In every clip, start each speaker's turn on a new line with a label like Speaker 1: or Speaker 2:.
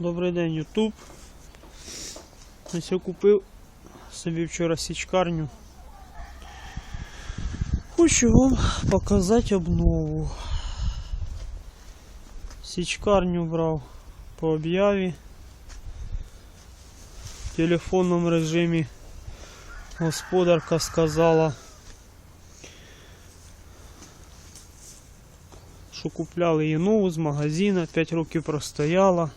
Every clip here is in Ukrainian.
Speaker 1: Добрий день, Ютуб. Ось я купив собі вчора січкарню. Хочу вам показати обнову. Січкарню брав по об'яві. В телефонному режимі господарка сказала, що купляли її нову з магазина, 5 років простояла.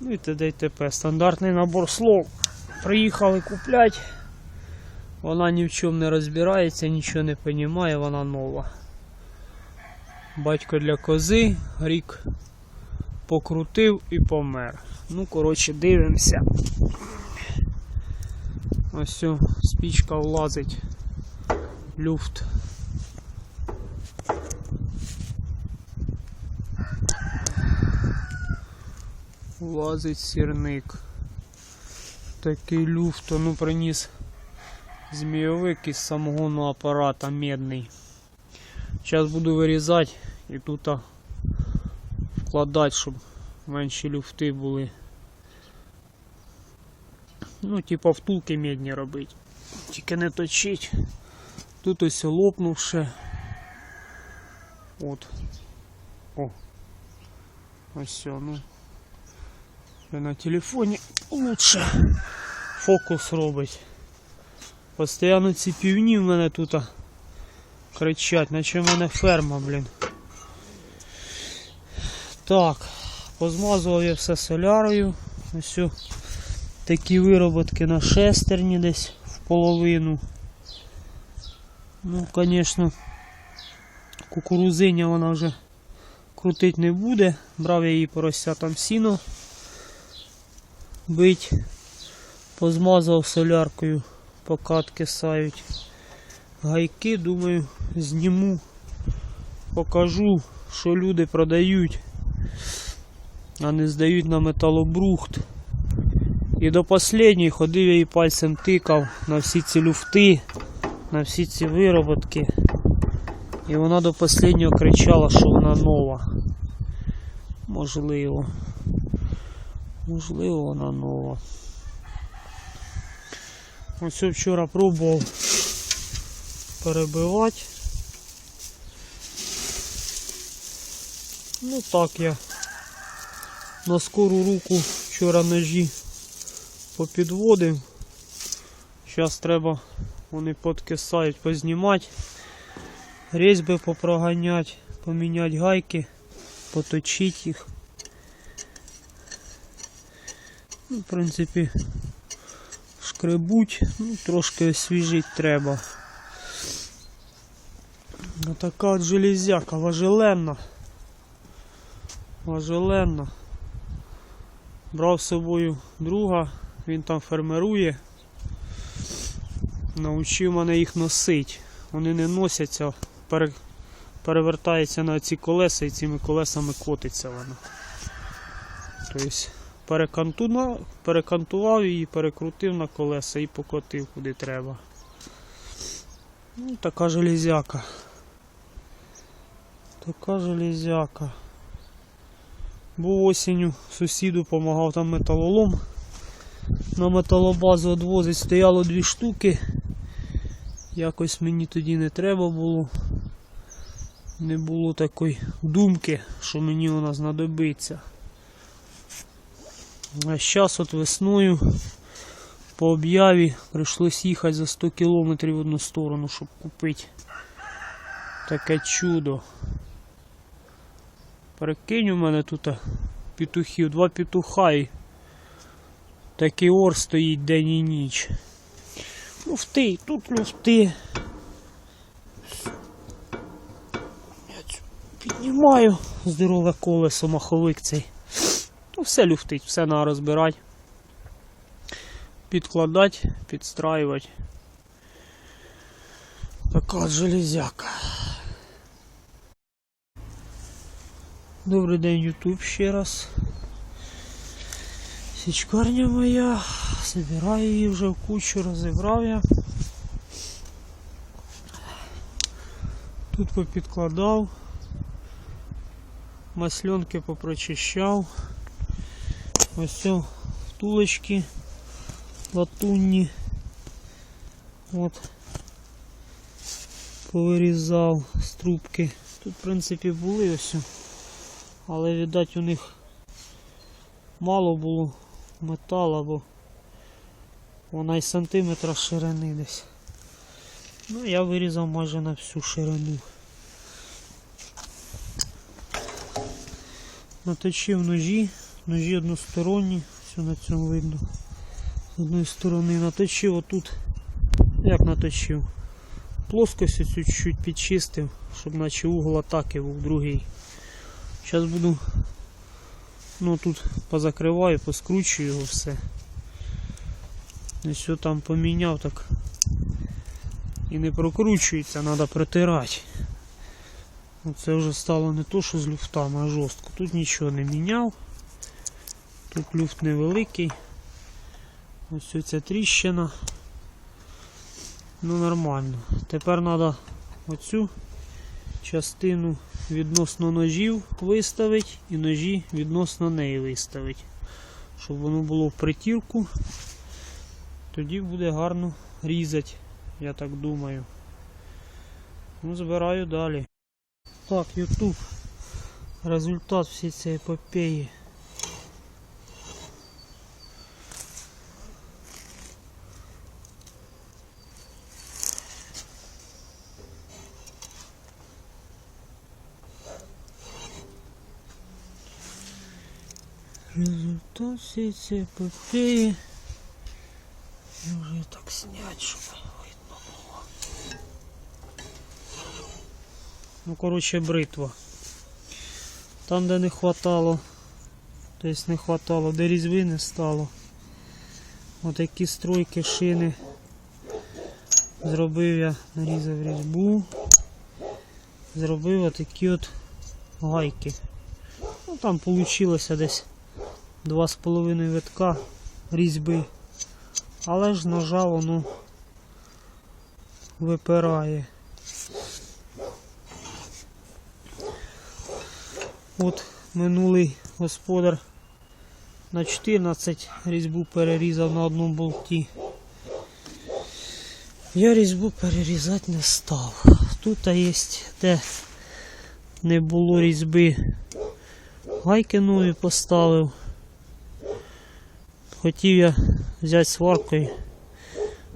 Speaker 1: Ну і т.д. і т.п. Стандартний набор слов. Приїхали купляти. Вона ні в чому не розбирається, нічого не розуміє, вона нова. Батько для кози, рік покрутив і помер. Ну, коротше, дивимося. Ось спічка влазить. Люфт. Влазить сірник. Такий люфт, ну приніс змійовик із самогонного апарата медний. Зараз буду вирізати і тут вкладати, щоб менші люфти були. Ну, типа втулки медні робити. Тільки не точить. Тут ось лопнувши. От. О. Ось ну. Це на телефоні лучше фокус робить. Постоянно ці півні в мене тут кричать, наче в мене ферма, блін. Так, позмазував я все солярою. Ось такі вироботки на шестерні десь в половину. Ну, звісно, кукурузиня вона вже крутить не буде. Брав я її порося там сіно бить, позмазав соляркою, покатки сають. Гайки, думаю, зніму, покажу, що люди продають, а не здають на металобрухт. І до останньої ходив я її пальцем тикав на всі ці люфти, на всі ці вироботки. І вона до останнього кричала, що вона нова. Можливо. Можливо, вона нова. Ось вчора пробував перебивати. Ну так я на скору руку вчора ножі попідводив. Зараз треба вони подкисають, познімати, різьби попроганяти, поміняти гайки, поточити їх. Ну, в принципі, шкребуть, ну, трошки освіжити треба. Ну, така от железяка, важеленна. Важеленна. Брав з собою друга, він там фермерує. Научив мене їх носити. Вони не носяться, пере, перевертається на ці колеса і цими колесами котиться воно. Тобто перекантував її, перекрутив на колеса і покотив куди треба. Ну, така железяка. Така железяка. Був осінню сусіду допомагав там металолом. На металобазу відвозить стояло дві штуки. Якось мені тоді не треба було. Не було такої думки, що мені вона знадобиться. А зараз от весною по об'яві прийшлось їхати за 100 кілометрів в одну сторону, щоб купити таке чудо. Прикинь, у мене тут петухів, два петуха і такий ор стоїть день і ніч. Люфти, тут люфти. Я піднімаю здорове колесо, маховик цей. Все люфтить, все треба розбирати. Підкладати, підстраювати. Така железяка. Добрий день, Ютуб ще раз. Січкарня моя. Забираю її вже в кучу, розібрав я. Тут попідкладав. Масленки попрочищав. Ось все, втулочки латунні. От. Повирізав з трубки. Тут, в принципі, були ось. Але, видать, у них мало було металу, бо вона й сантиметра ширини десь. Ну, я вирізав майже на всю ширину. Наточив ножі, ножі односторонні, все на цьому видно. З одної сторони наточив отут. Як наточив? Плоскость чуть-чуть підчистив, щоб наче угол атаки був другий. Зараз буду ну тут позакриваю, поскручую його все. І все там поміняв так. І не прокручується, треба протирати. Це вже стало не то, що з люфтами, а жорстко. Тут нічого не міняв. Тут невеликий. Ось ця тріщина. Ну нормально. Тепер треба оцю частину відносно ножів виставити і ножі відносно неї виставити. Щоб воно було в притірку. Тоді буде гарно різати, я так думаю. Ну, збираю далі. Так, YouTube. Результат всієї цієї епопеї. Результат всієї цієї епопеї. Може так снять, щоб видно було. Ну, коротше, бритва. Там, де не хватало, тобто не хватало, де різьби не стало. Отакі стройки, шини. Зробив я, нарізав різьбу. Зробив отакі от гайки. Ну там вийшло десь 2,5 витка різьби. Але ж ножа воно випирає. От минулий господар на 14 різьбу перерізав на одному болті. Я різьбу перерізати не став. Тут є де не було різьби. Гайки нові поставив. Хотів я взяти сваркою,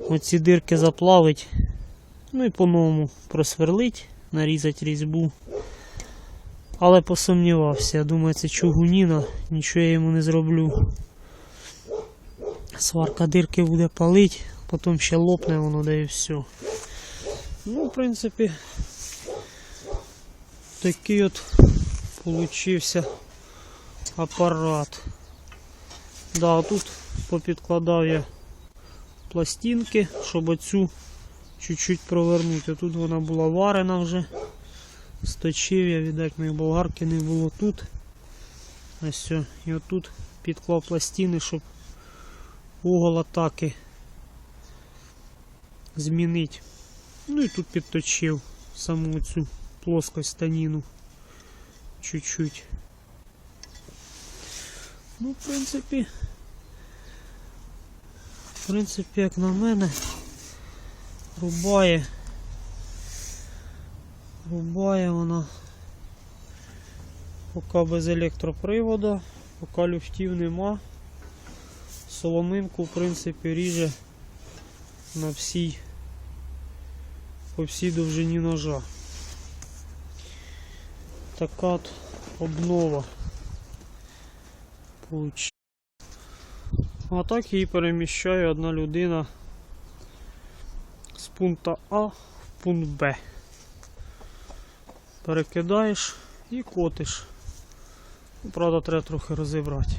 Speaker 1: оці дирки заплавити, ну і по-новому просверлить, нарізати різьбу. Але посумнівався, я думаю, це чугуніна, нічого я йому не зроблю. Сварка дирки буде палить, потім ще лопне воно да і все. Ну, в принципі, такий от получився апарат. Да, тут попідкладав я пластинки, щоб оцю чуть-чуть провернути. Тут вона була варена вже. Сточив я, віддать моєї болгарки не було тут. Ось все. І отут підклав пластини, щоб угол атаки змінити. Ну і тут підточив саму цю плоскость станіну чуть-чуть. Ну, в принципі, принципі, як на мене, рубає, рубає вона поки без електроприводу, поки люфтів нема. Соломинку, в принципі, ріже на всій, по всій довжині ножа. Така от обнова. Получ- А так її переміщає одна людина з пункту А в пункт Б. Перекидаєш і котиш. Ну, Правда, треба трохи розібрати.